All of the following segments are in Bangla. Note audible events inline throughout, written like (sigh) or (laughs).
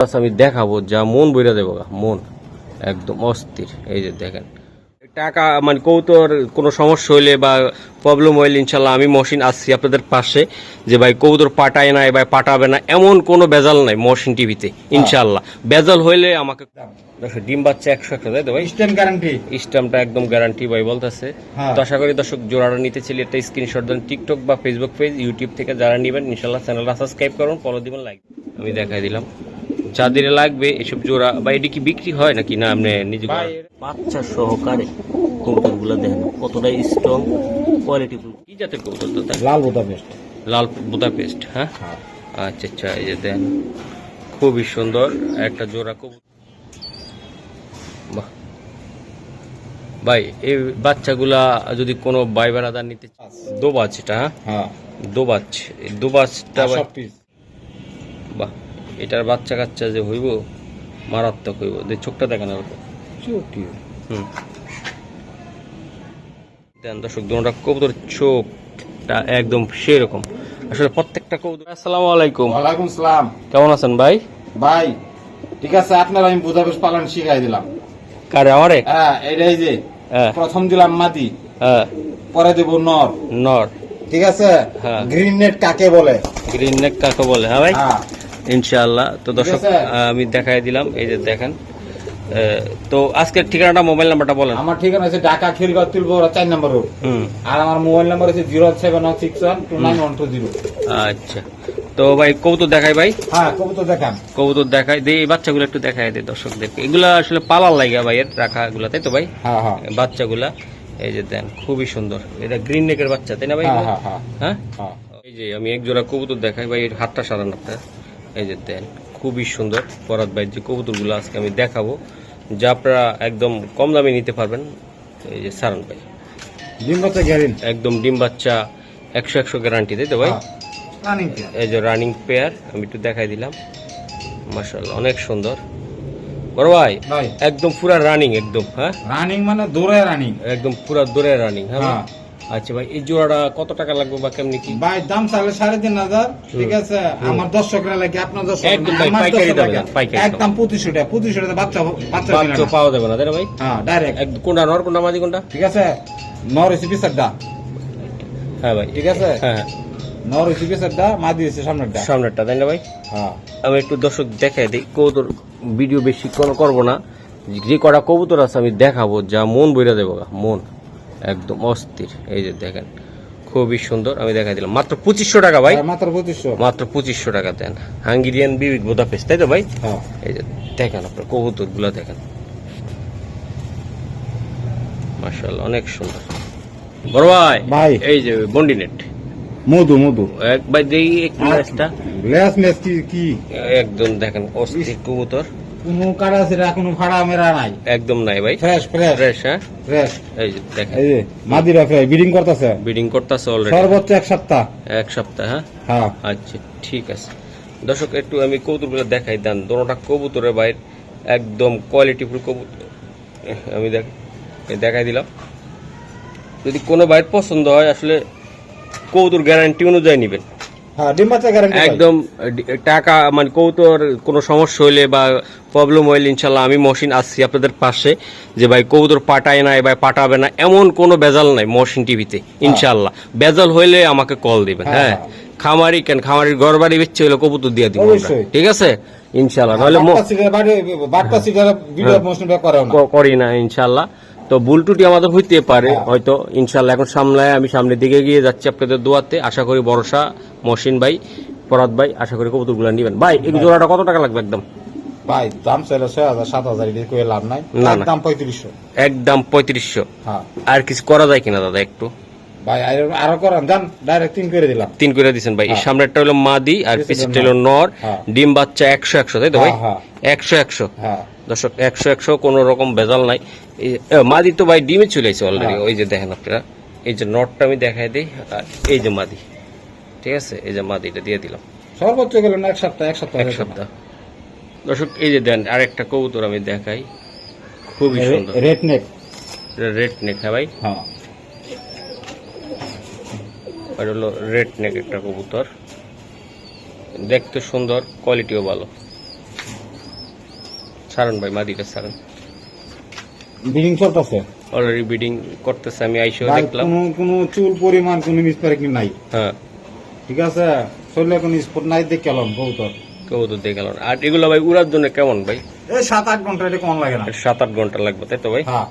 আমি দেখাবো যা মন বইরা দেবো মন। একদম অস্থির এই যে দেখেন। টাকা মানে কৌতর কোনো সমস্যা হইলে বা প্রবলেম হইলে ইনশাল্লাহ আমি মহসিন আসছি আপনাদের পাশে যে ভাই কৌতর পাঠায় নাই বা পাঠাবে না এমন কোনো বেজাল নাই মহসিন টিভিতে ইনশাল্লাহ। বেজাল হইলে আমাকে দর্শক ডিম বাচ্চা একশো একটা তাই তো ভাই? স্ট্যান্ড গ্যারান্টি স্ট্যাম্পটা একদম গ্যারান্টি ভাই বলতেছে। হ্যাঁ। তো আশা করি দর্শক জোড়াটা নিতে চাইলে একটা স্ক্রিনশট দেন টিকটক বা ফেসবুক পেজ ইউটিউব থেকে যারা নেবেন ইনশাল্লাহ চ্যানেলটা সাবস্ক্রাইব করুন ফলো দিবেন লাইক আমি দেখাই দিলাম। যাদের লাগবে এসব জোড়া বা এটি কি বিক্রি হয় নাকি? না আপনি নিজে বাচ্চা সহকারে কবুতরগুলো দেখেন কতটা স্ট্রং কোয়ালিটিফুল কি জাতের কবুতর তো লাল বোতা বেস্ট লাল বুদা পেস্ট হ্যাঁ? আচ্ছা আচ্ছা এই যে দেন খুবই সুন্দর একটা জোড়া কবুতর বাহ। ভাই এই বাচ্চাগুলা যদি কোনো ভাই বেড়াদার নিতে চায়, দোবাজ এটা হ্যাঁ? হ্যাঁ। দোবাজ এই দোবাজটা ভাই- সব পিস বাহ। এটার বাচ্চা কাচ্চা যে হইব মারাত্মক হইব। যে চোখটা দেখেন হুম। দেন দর্শক দুটা কবুতর চোখটা একদম সেরকম। আসলে প্রত্যেকটা কবুতর আসসালামু আলাইকুম। ওয়ালাইকুম সালাম। কেমন আছেন ভাই? ভাই ঠিক আছে আপনার আমি বুদাপেশ পালন শিখাই দিলাম। কারে আমারে? হ্যাঁ এটাই যে হ্যাঁ। প্রথম দিলাম মাটি হ্যাঁ। পরে দেব নর। নর। ঠিক আছে? হ্যাঁ। গ্রিন নেট কাকে বলে? গ্রিন নেক কাকে বলে হ্যাঁ ভাই? হ্যাঁ। ইনশাআল্লাহ। তো দর্শক আমি দেখাই দিলাম। এই যে দেখেন তো আজকের ঠিকানাটা মোবাইল নাম্বারটা বলেন। আমার ঠিকানা হচ্ছে ঢাকা খিলগাঁও তিলবড়া চার নম্বর রোড। আর আমার মোবাইল নাম্বার হচ্ছে zero seven one six one two nine one two zero. আচ্ছা। তো ভাই কবুতর দেখাই ভাই। হ্যাঁ কবুতর দেখান। কবুতর দেখাই দিয়ে এই বাচ্চাগুলো একটু দেখাই দিই দর্শকদেরকে। এগুলা আসলে পালার লাগে ভাই এর রাখা এগুলা তাই তো ভাই? হ্যাঁ হ্যাঁ। বাচ্চাগুলা এই যে দেন খুবই সুন্দর। এটা গ্রিন নেকের বাচ্চা তাই না ভাই? হ্যাঁ হ্যাঁ হ্যাঁ। হ্যাঁ? হ্যাঁ। এই যে আমি এক জোড়া কবুতর দেখাই ভাই এর হাতটা সারান আপনার। এই যে দেন খুবই সুন্দর পরাত ভাই যে কবুতরগুলো আজকে আমি দেখাবো যা আপনারা একদম কম দামে নিতে পারবেন। এই যে সারান ভাই। ডিম বাচ্চা গ্যারিন একদম ডিম বাচ্চা একশো একশো গ্যারান্টি তাই তো ভাই? এই যে রানিং পেয়ার আমি একটু দেখাই দিলাম। মাশাআল্লাহ অনেক সুন্দর। বড় ভাই একদম পুরা রানিং একদম হ্যাঁ? রানিং মানে দৌড়ে রানিং একদম পুরা দূরে রানিং হ্যাঁ হ্যাঁ। আচ্ছা ভাই এই জোড়াটা কত টাকা লাগবে বা কেমনি কি? ভাই দাম সাড়ে তিন হাজার ঠিক আছে? আমার দর্শকরা লাগে আপনার দর্শক একদম পাইকারি দামে পাইকারি একদম পঁচিশশো টাকা পঁচিশশো টাকা বাচ্চা বাচ্চা বাচ্চা পাওয়া যাবে না তাই ভাই? হ্যাঁ ডাইরেক্ট কোনটা নর কোনটা মাদি কোনটা? ঠিক আছে? নর হ্যাঁ ভাই। ঠিক আছে? হ্যাঁ হ্যাঁ। নর রেসিপি সেটটা মা দিয়েছে সামনেরটা। সামনেরটা তাই না ভাই? হ্যাঁ। আমি একটু দর্শক দেখাই দিই কবুতর ভিডিও বেশি কোনো করব না। যে কটা কবুতর আছে আমি দেখাবো যা মন বইরা দেবো মন। একদম অস্থির। এই যে দেখেন খুবই সুন্দর। আমি দেখাই দিলাম। মাত্র পঁচিশশো টাকা ভাই। মাত্র পঁচিশশো। মাত্র পঁচিশশো টাকা দেন। হাঙ্গেরিয়ান বিবিক বোদাপেস্ট তাই তো ভাই? হ্যাঁ। এই যে দেখেন আপনার কবুতরগুলো দেখেন। মার্শাল্লাহ অনেক সুন্দর। বড় ভাই ভাই। এই যে বন্ডিনেট মধু মধু। একবার দেই একটু ম্যাচটা লেস মেস কি? একদম দেখেন অস্থির কবুতর। কোনো কাটা সেটা কোনো ভাড়া মেরা নাই। একদম নাই ভাই। ফ্রেশ ফ্রেশ ফ্রেশ হ্যাঁ? ফ্রেশ এই যে দেখেন। এই যে মাদিরা ফ্রেশ বিডিং করতেছে? করতেছে অলরেডি সর্বোচ্চ এক সপ্তাহ। এক সপ্তাহ হ্যাঁ? হ্যাঁ। আচ্ছা ঠিক আছে। দর্শক একটু আমি কবুতরগুলো দেখাই দেন। দোনোটা কবুতরের বাইর একদম কোয়ালিটিফুল কবুতর। আমি দেখ দেখাই দিলাম। যদি কোনো বাইর পছন্দ হয় আসলে কবুতর গ্যারান্টি অনুযায়ী নেবেন। হ্যাঁ একদম টাকা মানে কৌতর কোনো সমস্যা হইলে বা প্রবলেম হইলে ইনশাল্লাহ আমি মহসিন আসছি আপনাদের পাশে যে ভাই কৌতর পাঠায় নাই বা পাঠাবে না এমন কোনো বেজাল নাই মহসিন টিভিতে ইনশাল্লাহ। বেজাল হইলে আমাকে কল দিবেন হ্যাঁ। হ্যাঁ। খামারি কেন? খামারির ঘর বাড়ি বেচছে হইলে কবুতর দিয়ে দিব। ঠিক আছে? ইনশাল্লাহ নাহলে না। করি না ইনশাল্লাহ। তো ভুল টুটি আমাদের হইতে পারে হয়তো ইনশাল্লাহ এখন সামলায় আমি সামনের দিকে গিয়ে যাচ্ছি আপনাদের দোয়াতে। আশা করি বর্ষা মহসিন ভাই পরাত ভাই আশা করি কবুতরগুলো নিবেন। ভাই এই জোড়াটা কত টাকা লাগবে একদম? ভাই দাম চাইলে ছয় হাজার সাত হাজার লাভ নাই। পঁয়ত্রিশশো। একদম পঁয়ত্রিশশো। হ্যাঁ। আর কিছু করা যায় কিনা দাদা একটু? ভাই আর- আরও করেন যান ডাইরেক্ট তিন করে দিলাম। তিন করে দিচ্ছেন ভাই। এই হ্যাঁ। সামনেরটা হলো মাদি আর পিছনটা হলো নর। হ্যাঁ। ডিম বাচ্চা একশো একশো তাই তো ভাই? হ্যাঁ, একশো একশো। দর্শক একশো একশো কোনো রকম ভেজাল নাই। মাদি তো ভাই ডিমে চলে এসেছে অলরেডি। ওই যে দেখেন আপনারা এই যে নটটা আমি দেখাই দিই আর এই যে মাদি। ঠিক আছে? এই যে মাদিটা দিয়ে দিলাম। সর্বোচ্চ গেল না এক সপ্তাহ এক সপ্তাহ এক সপ্তাহ। দর্শক এই যে দেন আরেকটা কবুতর আমি দেখাই। খুবই সুন্দর। রেড নেক। রেড নেক হ্যাঁ ভাই? হ্যাঁ। আর হলো রেড নেক একটা কবুতর। দেখতে সুন্দর কোয়ালিটিও ভালো। সারণ ভাই মাদিটা সারণ বিডিং চলতেছে? অলরেডি বিডিং করতেছে আমি আইসো দেখলাম। কোনো কোনো চুল পরিমাণ কোনো মিসপারেক নাই? হ্যাঁ। ঠিক আছে? শরীরে কোনো স্পট নাই দেখে এলাম কবুতর। কবুতর দেখে গেল আর এগুলো ভাই উড়ার জন্য কেমন ভাই? এই সাত আট ঘণ্টা এটা কম লাগে না? সাত আট ঘণ্টা লাগবে তাই তো ভাই? হ্যাঁ।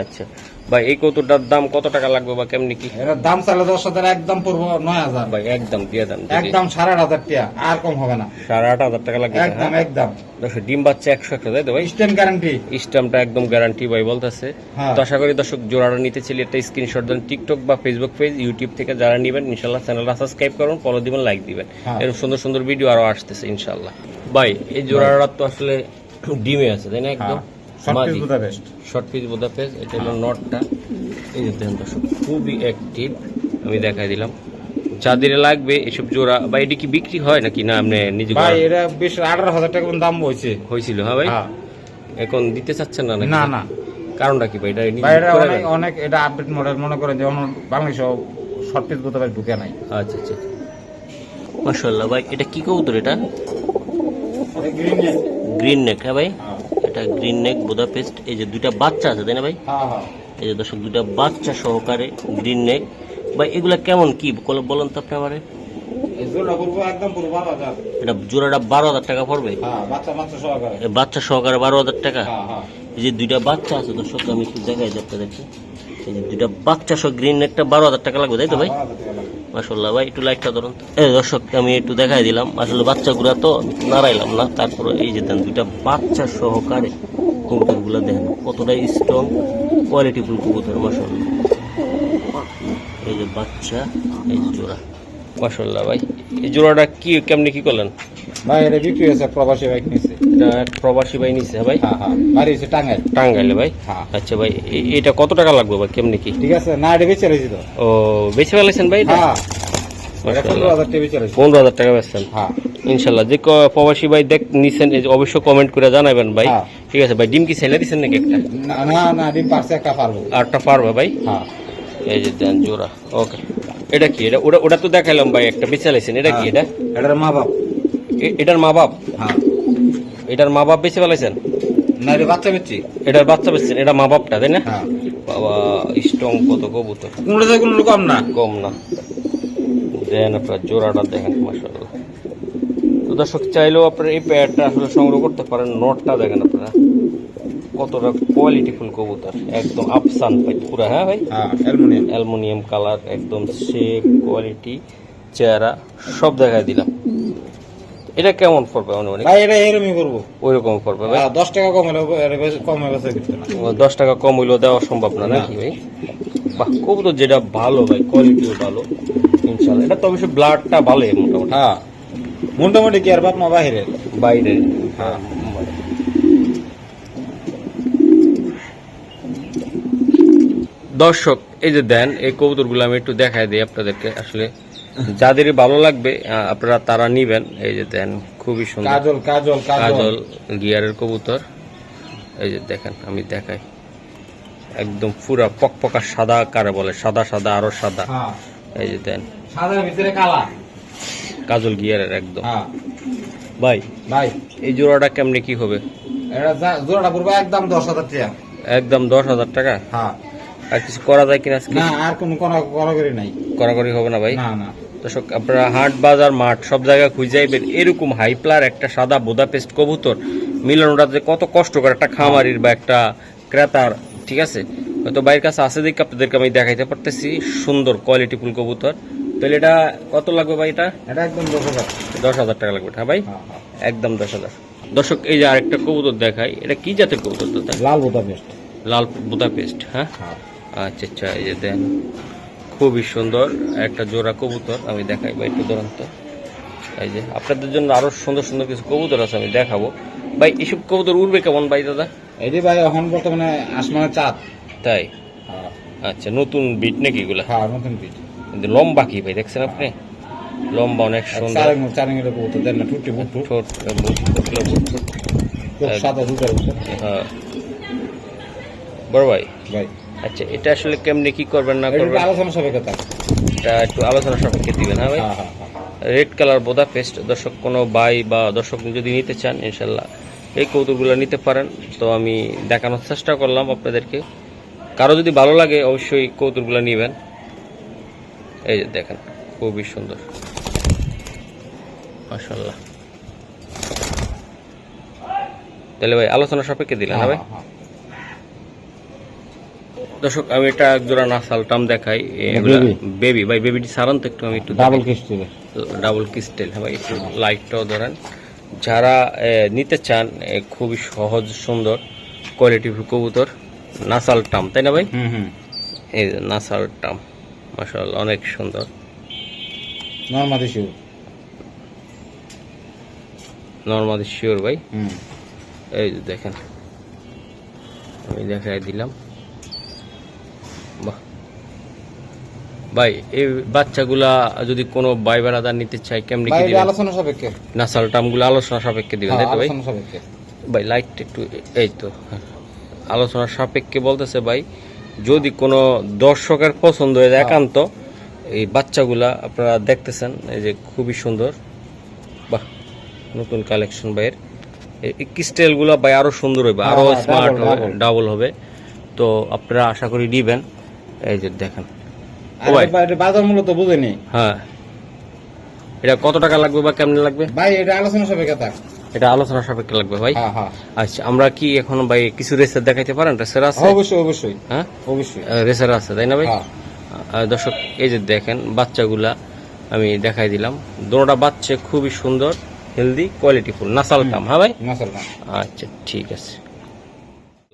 আচ্ছা। ভাই এই কবুতরটার দাম কত টাকা লাগবে বা কেমনি কি? এটার দাম চাইলে দশ হাজার একদম পড়ব নয় হাজার। ভাই একদম দিয়ে দেন একদম সাড়ে আট হাজার টাকা আর কম হবে না। সাড়ে আট হাজার টাকা লাগবে একদম হ্যাঁ? একদম দর্শক ডিম বাচ্চা একশো একটা তাই তো ভাই? স্ট্যান্ড গ্যারান্টি স্টাম্পটা একদম গ্যারান্টি ভাই বলতেছে। হ্যাঁ। তো আশা করি দর্শক জোড়াটা নিতে চাইলে একটা স্ক্রিনশট দেন টিকটক বা ফেসবুক পেজ ইউটিউব থেকে যারা নেবেন ইনশাল্লাহ চ্যানেলটা সাবস্ক্রাইব করুন ফলো দিবেন লাইক দিবেন। হ্যাঁ। এরকম সুন্দর সুন্দর ভিডিও আরও আসতেছে ইনশাল্লাহ ভাই এই জোড়াটা তো আসলে ডিমে আছে তাই না একদম? শর্ট পিস বোধা শর্ট পিস বোধা এটা হলো নটটা এই যে দেখেন দর্শক খুবই অ্যাক্টিভ আমি দেখাই দিলাম। যাদের লাগবে এসব জোড়া। বা এটি কি বিক্রি হয় নাকি? না আপনি নিজে ভাই এটা বেশ আঠারো হাজার টাকা দাম হয়েছে। হয়েছিল হ্যাঁ ভাই? হ্যাঁ। এখন দিতে চাচ্ছেন না নাকি? না না। কারণটা কি ভাই? এটা অনেক অনেক এটা আপডেট মডেল মনে করেন যেমন বাংলাদেশ শর্ট পিস বোধা ঢুকে নাই। আচ্ছা আচ্ছা মাশাল্লাহ ভাই এটা কি কবুতর এটা? গ্রিন নেক হ্যাঁ ভাই? এটা গ্রিন নেক বুদাপেস্ট এই যে দুইটা বাচ্চা আছে তাই না ভাই? হ্যাঁ হ্যাঁ। এই যে দর্শক দুইটা বাচ্চা সহকারে গ্রিন নেক। ভাই এগুলা কেমন কি? বল- বলেন তো আপনি আমারে। এটা জোড়াটা বারো হাজার টাকা পড়বে? হ্যাঁ বাচ্চা বাচ্চা সহকারে। এ বাচ্চা সহকারে বারো হাজার টাকা? হ্যাঁ হ্যাঁ। এই যে দুইটা বাচ্চা আছে দর্শক আমি একটু দেখাই যাতে দেখি এই যে দুইটা বাচ্চা সহ গ্রিন নেকটা বারো হাজার টাকা লাগবে তাই তো ভাই? মাসাল্লাহ ভাই, একটু লাইটটা ধরুন। এই দর্শক, আমি একটু দেখাই দিলাম। আসলে বাচ্চাগুলা তো নাড়াইলাম না, তারপরে এই যে দেন দুইটা বাচ্চা সহকারে কবুতরগুলো দেখেন, কতটা স্ট্রং কোয়ালিটিফুল কবুতর মাসাল্লাহ এই যে বাচ্চা, এই জোড়া। মাসাল্লাহ ভাই, এই জোড়াটা কি, কেমনি কি করলেন? ভাই, এটা বিক্রি হয়েছে প্রবাসী বাইক নিচ্ছে এটা প্রবাসী ভাই নিছে হ্যাঁ ভাই। হ্যাঁ হ্যাঁ। বাড়ি হচ্ছে টাঙ্গাইল। টাঙ্গাইলে ভাই? হ্যাঁ। আচ্ছা ভাই এটা কত টাকা লাগবে ভাই কেমনি কি? ঠিক আছে না এটা বেঁচে রয়েছি তো। ও বেশি ফেলেছেন ভাই হ্যাঁ। পনেরো হাজার টাকা বেঁচে বেচছেন? ইনশাল্লাহ যে প্রবাসী ভাই দেখ নিছেন অবশ্যই কমেন্ট করে জানাবেন ভাই। ঠিক আছে ভাই ডিম কি ছেলে দিচ্ছেন নাকি একটা? না না ডিম পারছে একটা পারব। আরটা পারবে ভাই? হ্যাঁ। এই যে দেন জোড়া। ওকে। এটা কি? এটা ওটা ওটা তো দেখাইলাম ভাই একটা বেঁচে লাইছেন। এটা কি এটা? এটার মা বাপ। এটার মা বাপ? হ্যাঁ। এটার মা বাপ বেঁচে ফেলাইছেন? না এটা বাচ্চা বেচছি এটার বাচ্চা বেচছেন এটা মা বাপটা তাই না? হ্যাঁ। বাবা স্ট্রং কত কবুতর। কোনটা কোনো কম না? কম না। দেন আপনার জোড়াটা দেখেন মাসাল্লাহ তো দর্শক চাইলেও আপনারা এই প্যাডটা আসলে সংগ্রহ করতে পারেন। নটটা দেখেন আপনারা। কতটা কোয়ালিটিফুল কবুতর। একদম আফসান ভাই পুরা হ্যাঁ ভাই? হ্যাঁ অ্যালুমিনিয়াম। অ্যালুমিনিয়াম কালার একদম শেপ কোয়ালিটি চেহারা সব দেখাই দিলাম। এটা কেমন পড়বে অনুমানিক ভাই এটা এরমই করব ওই রকম পড়বে ভাই? হ্যাঁ, দশ টাকা কম হলে বেশি- কম না। দশ টাকা কম হইলেও দেওয়া সম্ভব না নাকি ভাই? বাহ কবুতর যেটা ভালো ভাই কোয়ালিটিও ভালো ইনশাল্লাহ এটা তো অবশ্যই ব্লাডটা ভালোই মোটামুটি। হ্যাঁ মোটামুটি কি আর বাপ মা বাইরে? বাইরে হ্যাঁ। দর্শক এই যে দেন এই কবুতরগুলো আমি একটু দেখাই দিই আপনাদেরকে। আসলে যাদেরই ভালো লাগবে আপনারা তারা নিবেন। এই যে দেন খুবই সুন্দর। কাজল কাজল কাজল। গিয়ারের কবুতর। এই যে দেখেন আমি দেখাই। একদম পুরা পকপকা সাদা কারে বলে? সাদা সাদা আরও সাদা। হ্যাঁ। এই যে দেন। সাদার ভিতরে কালা কাজল গিয়ারের একদম। হ্যাঁ। ভাই ভাই। এই জোড়াটা কেমনে কি হবে? এটা জোড়াটা পড়বে একদম দশ হাজার টাকা। একদম দশ হাজার টাকা? হ্যাঁ। আর কিছু করা যায় কিনা আজকে? না আর কোনো করাকরি নাই। করাকরি হবে না ভাই? না না। দর্শক আপনারা হাট বাজার মাঠ সব জায়গায় খুঁজে যাইবেন এরকম হাইপ্লার একটা সাদা বোদাপেস্ট কবুতর। মিলানোটা যে কত কষ্ট করে একটা খামারির বা একটা ক্রেতার ঠিক আছে? হয়তো বাইরের কাছে আছে দেখে আপনাদেরকে আমি দেখাইতে পারতেছি। সুন্দর কোয়ালিটিফুল কবুতর। তাহলে এটা কত লাগবে ভাই এটা? এটা একদম দশ হাজার। দশ হাজার টাকা লাগবে হ্যাঁ ভাই? হ্যাঁ। একদম দশ হাজার। দর্শক এই যে আরেকটা কবুতর দেখাই এটা কি জাতের কবুতর দাদা? লাল বোতা বেস্ট লাল বুদাপেস্ট হ্যাঁ? হ্যাঁ। আচ্ছা আচ্ছা এই যে দেন। খুবই সুন্দর একটা জোড়া কবুতর আমি দেখাই বা একটু দুরন্ত এই যে আপনাদের জন্য আরও সুন্দর সুন্দর কিছু কবুতর আছে আমি দেখাবো। ভাই এসব কবুতর উড়বে কেমন ভাই দাদা? এটি ভাই এখন বর্তমানে আসমানের চাঁদ। তাই? হ্যাঁ। আচ্ছা নতুন বিট নাকি এগুলা? হ্যাঁ নতুন বিট। কিন্তু লম্বা কি ভাই দেখছেন আপনি? লম্বা অনেক সুন্দর। চার চার ইঞ্চি কবুতর দেন না টুটি বুট ঠোঁট সাদা দুটার হ্যাঁ। বড় ভাই? ভাই। আচ্ছা এটা আসলে কেমনে কি করবেন না করবেন? আলোচনা কথা এটা একটু আলোচনা সাপেক্ষে দিবেন হ্যাঁ ভাই? হ্যাঁ হ্যাঁ হ্যাঁ। রেড কালার বোদা পেস্ট দর্শক কোনো বাই বা দর্শক যদি নিতে চান ইনশাল্লাহ এই কৌতুকগুলো নিতে পারেন। তো আমি দেখানোর চেষ্টা করলাম আপনাদেরকে। কারও যদি ভালো লাগে অবশ্যই কৌতুকগুলো নেবেন। এই যে দেখেন খুবই সুন্দর। মাশাল্লাহ তাহলে ভাই আলোচনা সাপেক্ষে দিলেন না ভাই? হ্যাঁ, দর্শক আমি এটা এক জোড়া নাসাল টাম দেখাই। বেবি? ভাই বেবিটি সারান তো একটু আমি একটু ডাবল কিস্টির ডাবল কিস্টেল হ্যাঁ ভাই একটু লাইটটাও ধরেন। যারা নিতে চান খুবই সহজ সুন্দর কোয়ালিটি কবুতর নাসাল টাম তাই না ভাই? এই নাসাল টাম মাসাল্লাহ অনেক সুন্দর। নর্মাল ইস্যু নর্মালি শিওর ভাই। হুম। এই দেখেন আমি দেখাই দিলাম। ভাই এই বাচ্চাগুলা যদি কোনো ভাই বেড়াদার নিতে চাই কেমনি কি দিবেন? আলোচনা সাপেক্ষে। নাসাল টামগুলো আলোচনা সাপেক্ষে দিবেন হ্যাঁ, তাই তো ভাই? আলোচনা সাপেক্ষে। ভাই লাইটটা একটু এই তো হ্যাঁ। আলোচনার সাপেক্ষে বলতেছে ভাই যদি কোনো দর্শকের পছন্দ হয়ে যায় একান্ত এই বাচ্চাগুলা আপনারা দেখতেছেন এই যে খুবই সুন্দর। বাহ নতুন কালেকশন ভাইয়ের। এই ক্রিস্টেলগুলো ভাই আরও সুন্দর হবে আরও হ্যাঁ, স্মার্ট হবে ডাবল হবে। তো আপনারা আশা করি নিবেন। এই যে দেখেন। বাজার মূল্য তো বুঝেনি। হ্যাঁ। এটা কত টাকা লাগবে বা কেমন লাগবে? ভাই এটা আলোচনা সাপেক্ষে থাক। এটা আলোচনা সাপেক্ষে লাগবে ভাই? হ্যাঁ হ্যাঁ। আচ্ছা আমরা কি এখন ভাই কিছু রেসের দেখাইতে পারেন? রেসের আছে? অবশ্যই অবশ্যই। হ্যাঁ? অবশ্যই। রেসার আছে তাই না ভাই? হ্যাঁ। দর্শক এই যে দেখেন বাচ্চাগুলা আমি দেখাই দিলাম। দুটোটা বাচ্চা খুবই সুন্দর হেলদি কোয়ালিটি কোয়ালিটিফুল নাসাল কাম হ্যাঁ ভাই? মাসাল না আচ্ছা ঠিক আছে।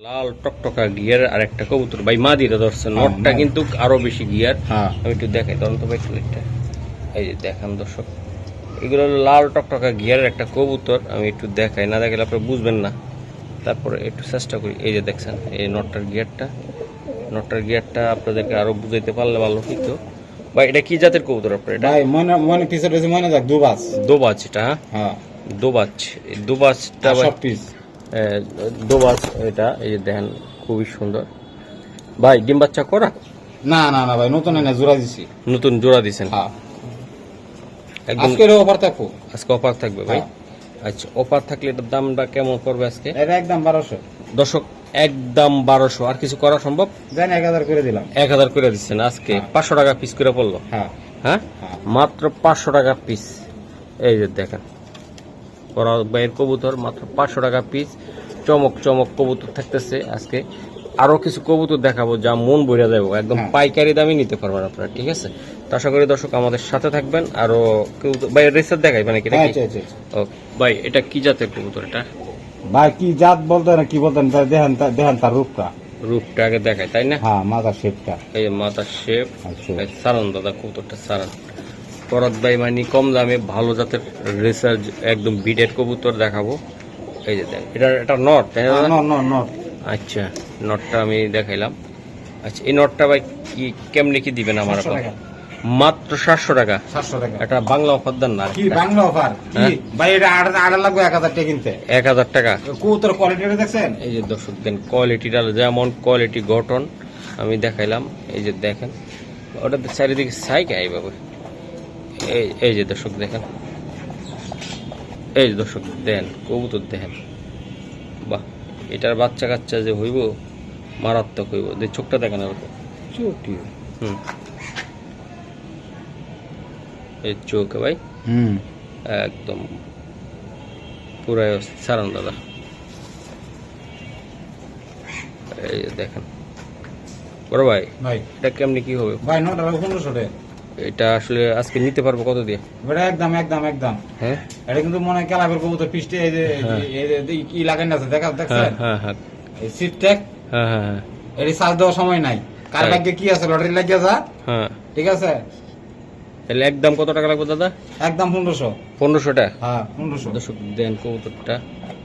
লাল টকটকা গিয়ার আর একটা কবুতর। ভাই মা দিয়ে ধরছে নটটা কিন্তু আরও বেশি গিয়ার। হ্যাঁ। আমি একটু দেখাই ধরুন তো ভাই একটু। এই যে দেখান দর্শক এগুলো হলো লাল টকটকা গিয়ারের একটা কবুতর। আমি একটু দেখাই না দেখালে আপনি বুঝবেন না। তারপরে একটু চেষ্টা করি। এই যে দেখছেন এই নটটার গিয়ারটা। নটটার গিয়ারটা আপনাদেরকে আরও বুঝাইতে পারলে ভালো হইতো। ভাই এটা কি জাতের কবুতর আপনার এটা? ভাই মনে মনে পিছে মনে যাক দুবাস দোবাজ এটা হ্যাঁ? হ্যাঁ। দোবাজ দোবাজটা সব পিস। এ, দোবাজ এটা এই যে দেখেন খুবই সুন্দর। ভাই ডিম বাচ্চা করা? না না না ভাই নতুন এনে জোড়া দিছি। নতুন জোড়া দিছেন? হ্যাঁ। একদম আজকে অফার থাকব। আজকে অফার থাকবে ভাই? হ্যাঁ। আচ্ছা অফার থাকলে এটার দামটা কেমন করবে আজকে? এটা একদম বারোশো। দর্শক একদম বারোশো। আর কিছু করা সম্ভব? জানি এক হাজার করে দিলাম। এক হাজার করে দিচ্ছেন আজকে। পাঁচশো টাকা পিস করে পড়ল? হ্যাঁ। হ্যাঁ? হ্যাঁ মাত্র পাঁচশো টাকা পিস এই যে দেখেন। পরাগ ভাইয়ের কবুতর মাত্র পাঁচশো টাকা পিস চমক চমক কবুতর থাকতেছে আজকে। আরও কিছু কবুতর দেখাবো যা মন বইরা যাব। একদম হ্যাঁ। পাইকারি দামে নিতে পারবেন আপনারা ঠিক আছে? তো আশা করি দর্শক আমাদের সাথে থাকবেন। আরও কবুতর ভাই রেসার দেখাই মানে কি হ্যাঁ, ভাই এটা কি জাতের কবুতর এটা? ভাই কি জাত বলতে না কি বলতেন দেখেন দেখেন তার রূপটা। রূপটা আগে দেখাই তাই না? হ্যাঁ মাথার শেপটা। এই যে মাথার শেপ। সারান দাদা কবুতরটা সারান। পরত ভাই মানে কম দামে ভালো জাতের রেসার একদম বিডেড কবুতর দেখাবো। এই যে এটা এটা নট তাই না ন আচ্ছা নটটা আমি দেখাইলাম। আচ্ছা এই নটটা ভাই কি কেমনে কি দিবেন আমার মাত্র সাতশো টাকা? সাতশো টাকা। এটা বাংলা অফার দেন না কি বাংলা অফার? কি? হ্যাঁ? ভাই এটা আট আট লাগবে এক হাজার টাকা কিনতে। এক হাজার টাকা। কবুতর কোয়ালিটিটা দেখছেন? এই যে দর্শক দেন কোয়ালিটিটা যেমন কোয়ালিটি গঠন আমি দেখাইলাম। এই যে দেখেন ওটা চারিদিকে সাইকে আই বাবু। এই এই যে দর্শক দেখেন। এই যে দর্শক দেন কবুতর দেখেন। বাহ এটার বাচ্চা কাচ্চা যে হইব মারাত্মক হইব। যে চোখটা দেখেন আর হুম। এই চোখ ভাই। হুম। একদম পুরাই সারান দাদা। এই যে দেখেন। বড় ভাই ভাই। এটা কেমনি কি হবে? ভাই নটা পনেরোশো টাকা। এটা আসলে আজকে নিতে পারব কত দিয়ে? এটা একদম একদম একদম। হ্যাঁ? এটা কিন্তু মনে হয় করব কবুতর পিষ্টে এই যে হ্যাঁ। এই যে কি লাগান আছে দেখা হ্যাঁ দেখছেন? হ্যাঁ হ্যাঁ এই সিট ট্যাগ হ্যাঁ হ্যাঁ এটা সাজ দেওয়ার সময় নাই। কার লাগে কি আছে লটারি লাগিয়ে যা। হ্যাঁ। ঠিক আছে? তাহলে একদম কত টাকা লাগবে দাদা? একদম পনেরোশো পনেরোশো। টাকা হ্যাঁ পনেরোশো। দর্শক দেন কবুতরটা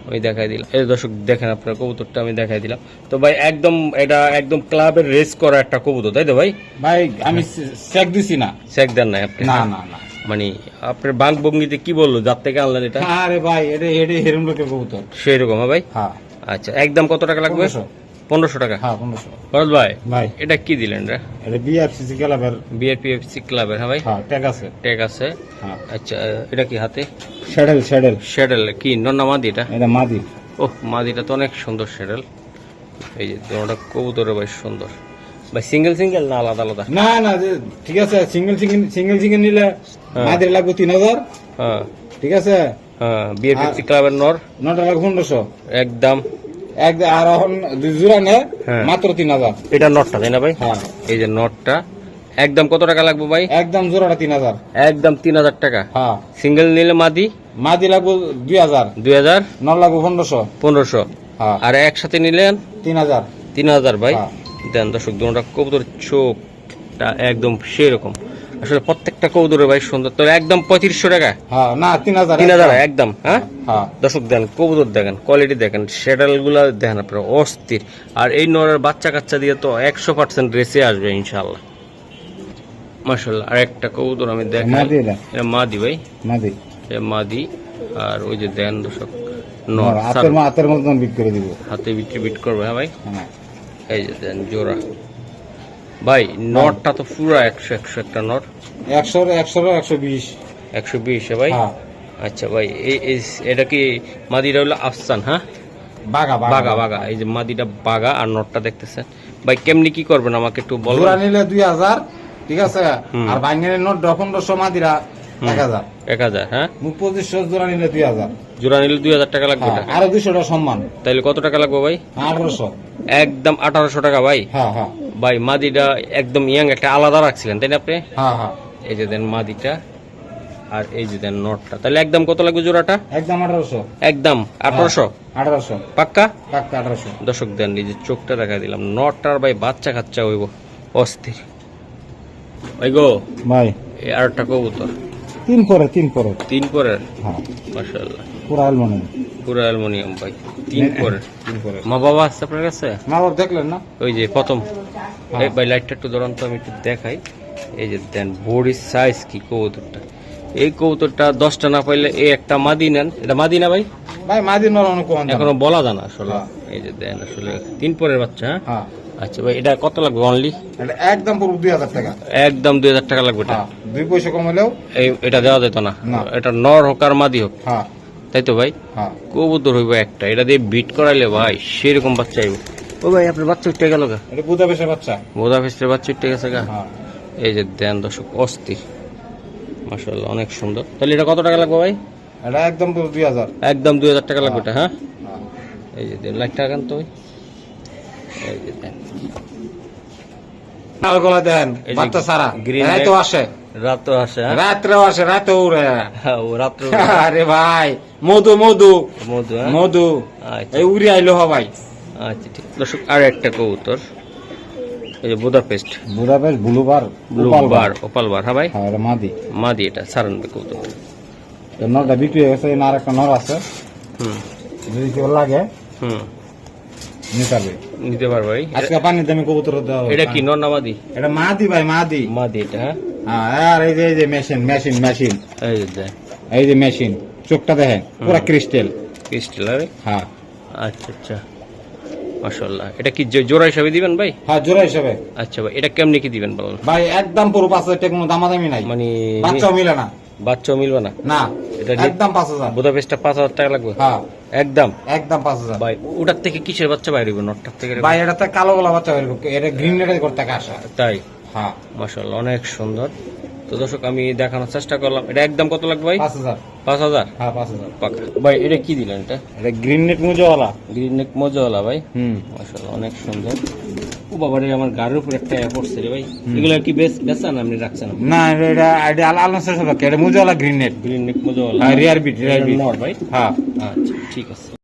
আমি দেখাই দিলাম। এই দর্শক দেখেন আপনার কবুতরটা আমি দেখাই দিলাম। তো ভাই একদম এটা একদম ক্লাবের রেস করা একটা কবুতর তাই তো ভাই? ভাই আমি চেক দিছি না। চেক দেন নাই আপনি? না না না। মানে আপনার বাঘ বগ্নিতে কি বলল? যার থেকে আনলেন এটা? আরে ভাই এটা এটা হেরম লোকের কবুতর। সেই রকম হ্যাঁ ভাই? হ্যাঁ। আচ্ছা একদম কত টাকা লাগবে? পনেরোশো টাকা? হ্যাঁ পনেরোশো ভরত ভাই? ভাই। এটা কি দিলেন রে? এটা বিআরসিসি ক্লাবের। বিআরপিএফসি ক্লাবের হ্যাঁ ভাই? হ্যাঁ ট্যাগ আছে। ট্যাগ আছে। হ্যাঁ। আচ্ছা এটা কি হাতে? স্যাডেল স্যাডেল শ্যাডেল কি? নন্না মাদি এটা? এটা মাদি। ওহ মাদিটা তো অনেক সুন্দর সেডেল এই যে দুটা কবুতরের ভাই সুন্দর। ভাই সিঙ্গেল সিঙ্গেল না আলাদা আলাদা? না না ঠিক আছে সিঙ্গেল সিঙ্গেল সিঙ্গেল সিঙ্গেল নিলে মাদের লাগবে তিন হাজার। হ্যাঁ। ঠিক আছে? হ্যাঁ পিপি ক্লাবের নর? নটা লাগবে পনেরোশো। একদম। এক আর এখন দুই জোড়া নেয় হ্যাঁ। মাত্র তিন হাজার। এটা নটটা তাই না ভাই? হ্যাঁ। এই যে নটটা একদম কত টাকা লাগবে ভাই? একদম জোড়াটা তিন হাজার। একদম তিন হাজার টাকা। হ্যাঁ। সিঙ্গেল নিলে মাদি? মাদি লাগবে দুই হাজার। দুই হাজার? নট লাগবে পনেরোশো। পনেরোশো। হ্যাঁ। আর একসাথে নিলেন? তিন হাজার। তিন হাজার ভাই? হ্যাঁ। দেন দর্শক দুটা কবুতর চোখটা একদম সেরকম। আসলে প্রত্যেকটা কবুতরের ভাই সুন্দর। তো একদম পঁয়ত্রিশশো টাকা? হ্যাঁ না তিন হাজার তিন হাজার একদম। হ্যাঁ? হ্যাঁ। দর্শক দেন কবুতর দেখেন কোয়ালিটি দেখেন সেডালগুলা দেখেন আপনারা অস্থির। আর এই নরের বাচ্চা কাচ্চা দিয়ে তো একশো পার্সেন্ট রেসে আসবে ইনশাল্লাহ মাসাল্লাহ আর একটা কবুতর আমি দেখাই মাদি ভাই। মাদি। মাদি আর ওই যে দেন দর্শক নর হাতের মতন করে দিব। হাতে বিট্রি বিট করবে হ্যাঁ ভাই? হ্যাঁ। এই যে দেন জোড়া। ভাই নটটা তো পুরো একশো একশো একটা নট। একশো একশো একশো বিশ। একশো বিশ ভাই? হ্যাঁ। আচ্ছা ভাই এই এটা কি মাদিটা হলো আফসান হ্যাঁ? বাগা বাগা বাগা এই যে মাদিটা বাগা আর নটটা দেখতেছেন। ভাই কেমনি কি করবেন আমাকে একটু বলবেন নিলে দুই হাজার ঠিক আছে। আর বাইঙ্গের নোট পনেরোশো মাদিরা এক হাজার। এক হাজার হ্যাঁ? মুখ পঁচিশশো জোড়া নিলে দুই হাজার। জোড়া নিলে দুই হাজার টাকা লাগবে হ্যাঁ, আরও দুশোটা সম্মান। তাইলে কত টাকা লাগবে ভাই? আঠারোশো। একদম আঠারোশো টাকা ভাই? হ্যাঁ হ্যাঁ। ভাই মাদিটা একদম ইয়াং একটা আলাদা রাখছিলেন তাই না আপনি? হ্যাঁ হ্যাঁ। এই যে দেন মাদিটা আর এই যে দেন নটটা। তাহলে একদম কত লাগবে জোড়াটা? একদম আঠারোশো। একদম আঠারোশো? আঠারোশো। পাক্কা? কাকটা আঠারোশো। দর্শক দেন নিজের চোখটা দেখা দিলাম নটার ভাই বাচ্চা কাচ্চা হইব অস্থির। ওই গো ভাই। এই আরেকটা কবুতর। তিন পরে তিন পরে তিন পরের? হ্যাঁ। মাসাল্লাহ পুরা আলমনি পুরো অ্যালমোনিয়াম ভাই তিন করে মা বাবা আছে আপনার কাছে? মা বাপ দেখলেন না? ওই যে প্রথম। এই ভাই লাইটটা একটু ধরান তো আমি একটু দেখাই। এই যে দেন বডির সাইজ কি কবুতরটা? এই কবুতরটা দশটা না পাইলে এই একটা মাদি নেন। এটা মাদি না ভাই? মাদি এখনও বলা জানা আসলে। হ্যাঁ। এই যে দেন আসলে তিন পরের বাচ্চা হ্যাঁ? হ্যাঁ। আচ্ছা ভাই এটা কত লাগবে অনলি একদম পুরো দুই হাজার টাকা। একদম দুই হাজার টাকা লাগবে এটা? হ্যাঁ দুই পয়সা কম হলেও এটা দেওয়া যেত না। না। এটা নর হোক আর মাদি হোক। হ্যাঁ। তাই তো ভাই? হ্যাঁ। কবুতর হইব একটা এটা দিয়ে বিট করাইলে ভাই সেরকম বাচ্চা আইব ও ভাই আপনার বাচ্চা উঠে গেল গা। এটা বুধা বেশে বাচ্চা। বোধা ফেস্টের বাচ্চা উঠে গেছে গা। হ্যাঁ। এই যে দেন দর্শক অস্থির। মাসাল্লাহ অনেক সুন্দর। তাহলে এটা কত টাকা লাগবে ভাই? এটা একদম দুই হাজার। একদম দুই হাজার টাকা লাগবে এটা হ্যাঁ? হ্যাঁ। এই যে দেড় লাখ টাকা তো ভাই। এই যে দেন। দেন বাচ্চা সারা light। আসে। রাত তো আসে হ্যাঁ? রাত্রেও আসে রাতে উড়ে। হ্যাঁ, রাত্র (laughs) আরে ভাই মধু মধু। মধু হ্যাঁ? মধু। আচ্ছা। এই উড়ে আইলো হ ভাই। আচ্ছা ঠিক। দর্শক আর একটা কবুতর। এই যে Budapest. বুড়াবেশ blue bar blue bar opal bar হ্যাঁ ভাই? হ্যাঁ মাদি। মাদি এটা সারান কবুতর। নরটা বিক্রি হয়ে গেছে আর একটা নর আছে। হুম। যদি কেউ লাগে হুম। নিতাবে নিতে পারব ভাই? আজকে পানি দামি কবুতর দেওয়া এটা কি নর না মাদি? এটা মাদি ভাই মাদি। মাদি এটা আর এই যে এই যে মেশিন মেশিন মেশিন। এই যে। এই যে মেশিন চোখটা দেখেন পুরা ক্রিস্টাল। ক্রিস্টাল আরে? হ্যাঁ। আচ্ছা আচ্ছা। এটা কি জোড়া হিসাবে দিবেন ভাই? হ্যাঁ জোড়া হিসাবে। আচ্ছা ভাই এটা কেমনি কি দিবেন বলুন? ভাই একদম পুরো টাকা কোনো দামাদামি নাই। মানে বাচ্চাও মিলে না। বাচ্চাও মিলবে না? না এটা একদম বুদাপেস্টটা টাকা লাগবে? হ্যাঁ। একদম? একদম পাঁচ হাজার। ভাই ওটার থেকে কিসের বাচ্চা বাইরে হবে নটটার থেকে ভাই এটা তো কালো গোলা বাচ্চা করবে। এটা গ্রিন করতে আসা। তাই? হ্যাঁ অনেক সুন্দর। তো দর্শক আমি দেখানোর চেষ্টা করলাম। এটা একদম কত লাগবে ভাই? পাঁচ হাজার। পাঁচ হাজার? হ্যাঁ পাঁচ হাজার। পাকা ভাই এটা কি দিলেন এটা? এটা গ্রিন নেট মুজোওয়ালা গ্রিন নেক মজাওয়ালা ভাই। হুম। মাশাল্লাহ অনেক সুন্দর। ও বাবা রে আমার গাড়ির উপর একটা অ্যাপ পড়ছে রে ভাই এগুলো কি বেশ বেচান আপনি রাখছেন? না এটা এটা আলাদা এটা মুজোওয়ালা গ্রিন নেট গ্রিন নেক মজাওয়ালা রিয়ার বিট রিয়ার বিট ভাই? হ্যাঁ। আচ্ছা ঠিক আছে।